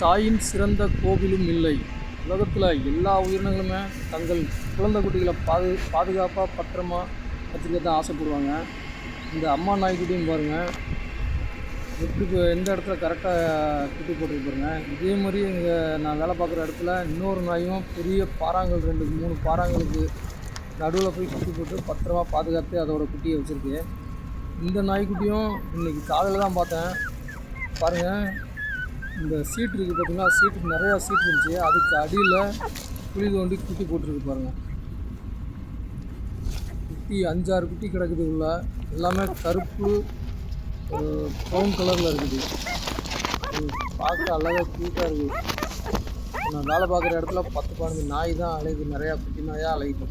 தாயின் சிறந்த கோவிலும் இல்லை. உலகத்தில் எல்லா உயிரினங்களுமே தங்கள் குழந்தை குட்டிகளை பாது பாதுகாப்பாக பத்திரமா வச்சுக்க தான் ஆசைப்படுவாங்க. இந்த அம்மா நாய்க்குட்டியும் பாருங்கள் எப்படி எந்த இடத்துல கரெக்டாக குட்டி போட்டுருக்கு பாருங்கள் இதே மாதிரி இங்கே நான் வேலை பார்க்குற இடத்துல இன்னொரு நாயும் பெரிய பாறாங்கல் ரெண்டு மூணு பாறாங்களுக்கு நடுவில் போய் குட்டி போட்டு பத்திரமா பாதுகாத்து அதோடய குட்டியை வச்சுருக்கு. இந்த நாய்க்குட்டியும் இன்றைக்கி காலையில் தான் பார்த்தேன். பாருங்கள் இந்த சீட் இருக்குது பார்த்திங்கன்னா சீட்டுக்கு நிறையா சீட் இருந்துச்சு. அதுக்கு அடியில் குழி தோண்டி குட்டி போட்டிருக்கு பாருங்கள் குட்டி அஞ்சாறு குட்டி கிடக்குது உள்ள. எல்லாமே கருப்பு ப்ரௌன் கலரில் இருக்குது. பார்க்க அழகாக க்யூட்டாக இருக்குது. நான் வேலை பார்க்குற இடத்துல பத்து பதினஞ்சு நாய் தான் அலையுது. நிறையா குட்டி நாயாக அலையுது.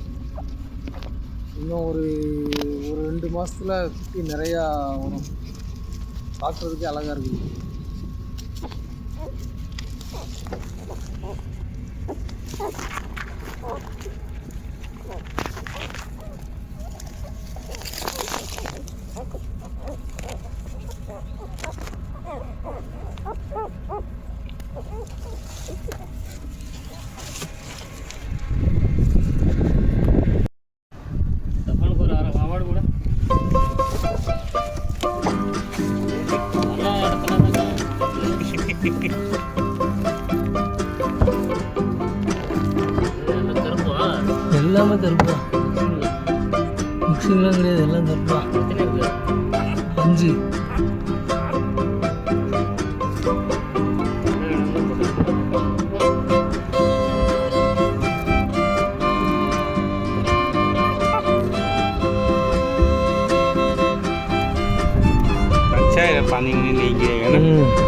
இன்னும் ஒரு ஒரு ரெண்டு மாதத்தில் குட்டி நிறையா வரும். பார்க்குறதுக்கே அழகாக இருக்குது. எல்லாமே கருப்பா மிக்சிங்லாம் கிடையாது எல்லாம் கருப்பா அஞ்சு saya paling ini